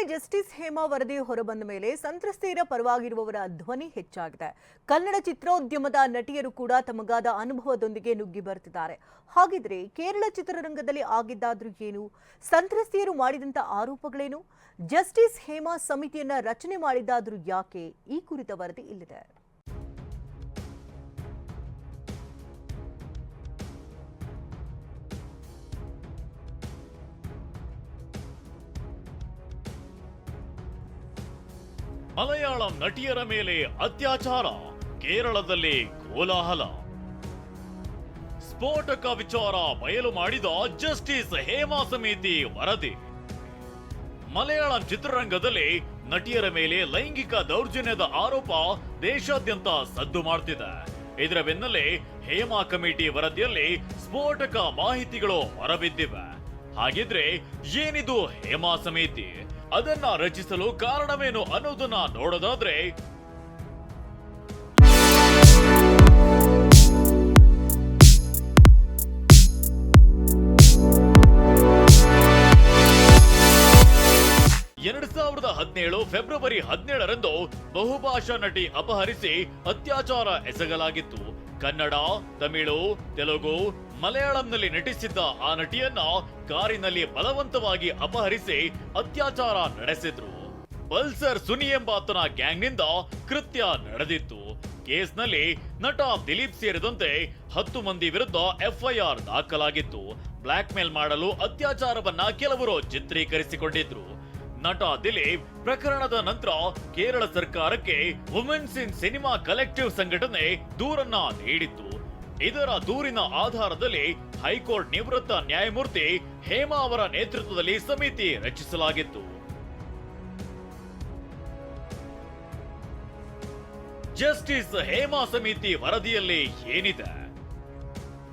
ಈಗಾಗಲೇ ಜಸ್ಟಿಸ್ ಹೇಮಾ ವರದಿ ಹೊರಬಂದ ಮೇಲೆ ಸಂತ್ರಸ್ತೆಯರ ಪರವಾಗಿರುವವರ ಧ್ವನಿ ಹೆಚ್ಚಾಗಿದೆ. ಕನ್ನಡ ಚಿತ್ರೋದ್ಯಮದ ನಟಿಯರು ಕೂಡ ತಮಗಾದ ಅನುಭವದೊಂದಿಗೆ ನುಗ್ಗಿ ಬರ್ತಿದ್ದಾರೆ. ಹಾಗಿದ್ರೆ ಕೇರಳ ಚಿತ್ರರಂಗದಲ್ಲಿ ಆಗಿದ್ದಾದ್ರೂ ಏನು? ಸಂತ್ರಸ್ತೆಯರು ಮಾಡಿದಂತ ಆರೋಪಗಳೇನು? ಜಸ್ಟಿಸ್ ಹೇಮಾ ಸಮಿತಿಯನ್ನ ರಚನೆ ಮಾಡಿದ್ದಾದ್ರೂ ಯಾಕೆ? ಈ ಕುರಿತ ವರದಿ ಇಲ್ಲಿದೆ. ಮಲಯಾಳಂ ನಟಿಯರ ಮೇಲೆ ಅತ್ಯಾಚಾರ, ಕೇರಳದಲ್ಲಿ ಕೋಲಾಹಲ. ಸ್ಫೋಟಕ ವಿಚಾರ ಬಯಲು ಮಾಡಿದ ಜಸ್ಟಿಸ್ ಹೇಮಾ ಸಮಿತಿ ವರದಿ. ಮಲಯಾಳಂ ಚಿತ್ರರಂಗದಲ್ಲಿ ನಟಿಯರ ಮೇಲೆ ಲೈಂಗಿಕ ದೌರ್ಜನ್ಯದ ಆರೋಪ ದೇಶಾದ್ಯಂತ ಸದ್ದು ಮಾಡುತ್ತಿದೆ ಇದರ ಬೆನ್ನಲ್ಲೇ ಹೇಮಾ ಕಮಿಟಿ ವರದಿಯಲ್ಲಿ ಸ್ಫೋಟಕ ಮಾಹಿತಿಗಳು ಹೊರಬಿದ್ದಿವೆ. ಹಾಗಿದ್ರೆ ಏನಿದು ಹೇಮಾ ಸಮಿತಿ? ಅದನ್ನ ರಚಿಸಲು ಕಾರಣವೇನು ಅನ್ನೋದನ್ನ ನೋಡೋದಾದ್ರೆ ಸಾವಿರದ ಹದಿನೇಳು ಫೆಬ್ರವರಿ ಹದಿನೇಳರಂದು ಬಹುಭಾಷಾ ನಟಿ ಅಪಹರಿಸಿ ಅತ್ಯಾಚಾರ ಎಸಗಲಾಗಿತ್ತು. ಕನ್ನಡ, ತಮಿಳು, ತೆಲುಗು, ಮಲಯಾಳಂನಲ್ಲಿ ನಟಿಸಿದ್ದ ಆ ನಟಿಯನ್ನ ಕಾರಿನಲ್ಲಿ ಬಲವಂತವಾಗಿ ಅಪಹರಿಸಿ ಅತ್ಯಾಚಾರ ನಡೆಸಿದ್ರು. ಪಲ್ಸರ್ ಸುನಿ ಎಂಬಾತನ ಗ್ಯಾಂಗ್ನಿಂದ ಕೃತ್ಯ ನಡೆದಿತ್ತು. ಕೇಸ್ನಲ್ಲಿ ನಟ ದಿಲೀಪ್ ಸೇರಿದಂತೆ ಹತ್ತು ಮಂದಿ ವಿರುದ್ಧ ಎಫ್ಐಆರ್ ದಾಖಲಾಗಿತ್ತು. ಬ್ಲಾಕ್ ಮೇಲ್ ಮಾಡಲು ಅತ್ಯಾಚಾರವನ್ನ ಕೆಲವರು ಚಿತ್ರೀಕರಿಸಿಕೊಂಡಿದ್ರು. ನಟ ದಿಲೀಪ್, ಪ್ರಕರಣದ ನಂತರ ಕೇರಳ ಸರ್ಕಾರಕ್ಕೆ ವುಮೆನ್ಸ್ ಇನ್ ಸಿನಿಮಾ ಕಲೆಕ್ಟಿವ್ ಸಂಘಟನೆ ದೂರನ್ನ ನೀಡಿತ್ತು. ಇದರ ದೂರಿನ ಆಧಾರದಲ್ಲಿ ಹೈಕೋರ್ಟ್ ನಿವೃತ್ತ ನ್ಯಾಯಮೂರ್ತಿ ಹೇಮಾ ಅವರ ನೇತೃತ್ವದಲ್ಲಿ ಸಮಿತಿ ರಚಿಸಲಾಗಿತ್ತು. ಜಸ್ಟಿಸ್ ಹೇಮಾ ಸಮಿತಿ ವರದಿಯಲ್ಲಿ ಏನಿದೆ?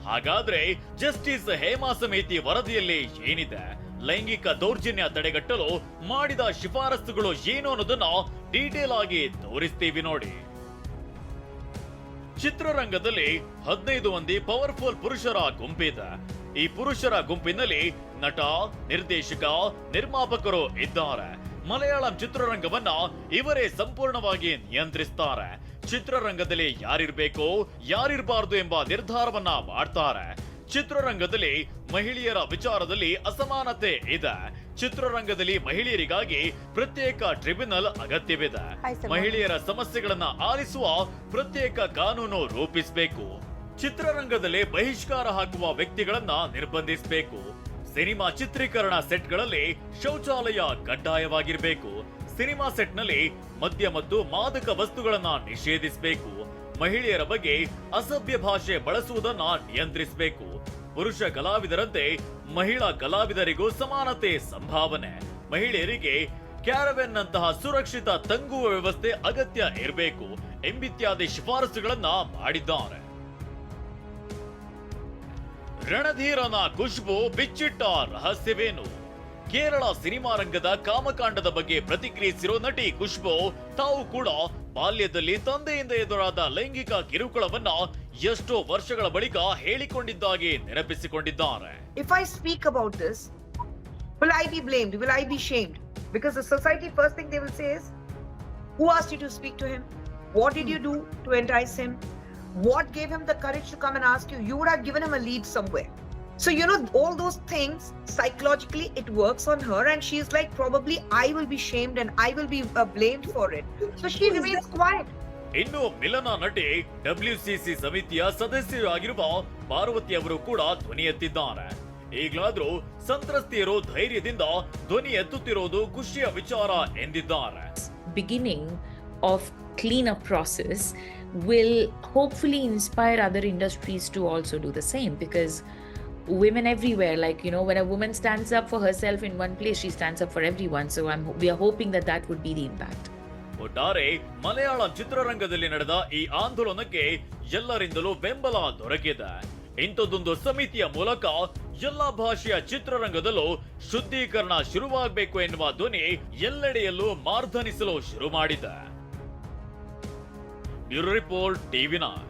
ಹಾಗಾದ್ರೆ ಜಸ್ಟಿಸ್ ಹೇಮಾ ಸಮಿತಿ ವರದಿಯಲ್ಲಿ ಏನಿದೆ? ಲೈಂಗಿಕ ದೌರ್ಜನ್ಯ ತಡೆಗಟ್ಟಲು ಮಾಡಿದ ಶಿಫಾರಸುಗಳು ಏನು ಅನ್ನೋದನ್ನ ಡೀಟೇಲ್ ಆಗಿ ತೋರಿಸ್ತೀವಿ ನೋಡಿ. ಚಿತ್ರರಂಗದಲ್ಲಿ ಹದಿನೈದು ಮಂದಿ ಪವರ್ಫುಲ್ ಪುರುಷರ ಗುಂಪಿದೆ ಈ ಪುರುಷರ ಗುಂಪಿನಲ್ಲಿ ನಟ, ನಿರ್ದೇಶಕ, ನಿರ್ಮಾಪಕರು ಇದ್ದಾರೆ. ಮಲಯಾಳಂ ಚಿತ್ರರಂಗವನ್ನ ಇವರೇ ಸಂಪೂರ್ಣವಾಗಿ ನಿಯಂತ್ರಿಸ್ತಾರೆ. ಚಿತ್ರರಂಗದಲ್ಲಿ ಯಾರಿರ್ಬೇಕು, ಯಾರಿರ್ಬಾರ್ದು ಎಂಬ ನಿರ್ಧಾರವನ್ನ ಮಾಡ್ತಾರೆ. ಚಿತ್ರರಂಗದಲ್ಲಿ ಮಹಿಳೆಯರ ವಿಚಾರದಲ್ಲಿ ಅಸಮಾನತೆ ಇದೆ. ಚಿತ್ರರಂಗದಲ್ಲಿ ಮಹಿಳೆಯರಿಗಾಗಿ ಪ್ರತ್ಯೇಕ ಟ್ರಿಬ್ಯುನಲ್ ಅಗತ್ಯವಿದೆ. ಮಹಿಳೆಯರ ಸಮಸ್ಯೆಗಳನ್ನ ಆಲಿಸುವ ಪ್ರತ್ಯೇಕ ಕಾನೂನು ರೂಪಿಸಬೇಕು. ಚಿತ್ರರಂಗದಲ್ಲಿ ಬಹಿಷ್ಕಾರ ಹಾಕುವ ವ್ಯಕ್ತಿಗಳನ್ನ ನಿರ್ಬಂಧಿಸಬೇಕು. ಸಿನಿಮಾ ಚಿತ್ರೀಕರಣ ಸೆಟ್ಗಳಲ್ಲಿ ಶೌಚಾಲಯ ಕಡ್ಡಾಯವಾಗಿರಬೇಕು. ಸಿನಿಮಾ ಸೆಟ್ನಲ್ಲಿ ಮದ್ಯ ಮತ್ತು ಮಾದಕ ವಸ್ತುಗಳನ್ನ ನಿಷೇಧಿಸಬೇಕು. ಮಹಿಳೆಯರ ಬಗ್ಗೆ ಅಸಭ್ಯ ಭಾಷೆ ಬಳಸುವುದನ್ನ ನಿಯಂತ್ರಿಸಬೇಕು. ಪುರುಷ ಕಲಾವಿದರಂತೆ ಮಹಿಳಾ ಕಲಾವಿದರಿಗೂ ಸಮಾನತೆ ಸಂಭಾವನೆ. ಮಹಿಳೆಯರಿಗೆ ಕ್ಯಾರವೆನ್ ನಂತಹ ಸುರಕ್ಷಿತ ತಂಗುವ ವ್ಯವಸ್ಥೆ ಅಗತ್ಯ ಇರಬೇಕು ಎಂಬಿತ್ಯಾದಿ ಶಿಫಾರಸುಗಳನ್ನ ಮಾಡಿದ್ದಾರೆ. ರಣಧೀರನ ಖುಷ್ಬು ಬಿಚ್ಚಿಟ್ಟ ರಹಸ್ಯವೇನು? ಕೇರಳ ಸಿನಿಮಾ ರಂಗದ ಕಾಮಕಾಂಡದ ಬಗ್ಗೆ ಪ್ರತಿಕ್ರಿಯಿಸಿರೋ ನಟಿ ಖುಷ್ಬು ತಾವು ಕೂಡ ಬಾಲ್ಯದಲ್ಲಿ ತಂದೆಯಿಂದ ಎದುರಾದ ಲೈಂಗಿಕ ಕಿರುಕುಳವನ್ನ ಎಷ್ಟೋ ವರ್ಷಗಳ ಬಳಿಕ ಹೇಳಿಕೊಂಡಿದ್ದಾಗಿ ನೆನಪಿಸಿಕೊಂಡಿದ್ದಾರೆ if I speak about this, will I be blamed? Will I be shamed? Because the society, first thing they will say is, Who asked you to speak to him? What did you do to entice him? What gave him the courage to come and ask you? You would have given him a lead somewhere. So, you know, all those things psychologically it works on her, and she's like, Probably I will be shamed and I will be uh, blamed for it. So, she remains quiet. ಇನ್ನು ಮಿಲನ ನಟಿ ಡಬ್ಲ್ಯೂಸಿಸಿ ಸಮಿತಿಯ ಸದಸ್ಯರಾಗಿರುವ ಪಾರ್ವತಿ ಅವರು ಕೂಡ ಧ್ವನಿ ಎತ್ತಿದ್ದಾರೆ ಈಗಲಾದ್ರೂ ಸಂತ್ರಸ್ತೆಯರು ಧೈರ್ಯದಿಂದ ಧ್ವನಿ ಎತ್ತುತ್ತಿರೋದು ಖುಷಿಯ ವಿಚಾರ ಎಂದಿದ್ದಾರೆ beginning of cleanup process will hopefully inspire other industries to also do the same because women everywhere like you know when a woman stands up for herself in one place she stands up for everyone so i'm we are hoping that that would be the impact ಒಟ್ಟಾರೆ ಮಲಯಾಳಂ ಚಿತ್ರರಂಗದಲ್ಲಿ ನಡೆದ ಈ ಆಂದೋಲನಕ್ಕೆ ಎಲ್ಲರಿಂದಲೂ ಬೆಂಬಲ ದೊರಕಿದೆ ಇಂಥದ್ದೊಂದು ಸಮಿತಿಯ ಮೂಲಕ ಎಲ್ಲ ಭಾಷೆಯ ಚಿತ್ರರಂಗದಲ್ಲೂ ಶುದ್ಧೀಕರಣ ಶುರುವಾಗಬೇಕು ಎನ್ನುವ ಧ್ವನಿ ಎಲ್ಲೆಡೆಯಲ್ಲೂ ಮಾರ್ಧನಿಸಲು ಶುರು ಮಾಡಿದೆ ರಿಪೋರ್ಟ್ ಟಿವಿ ನೈನ್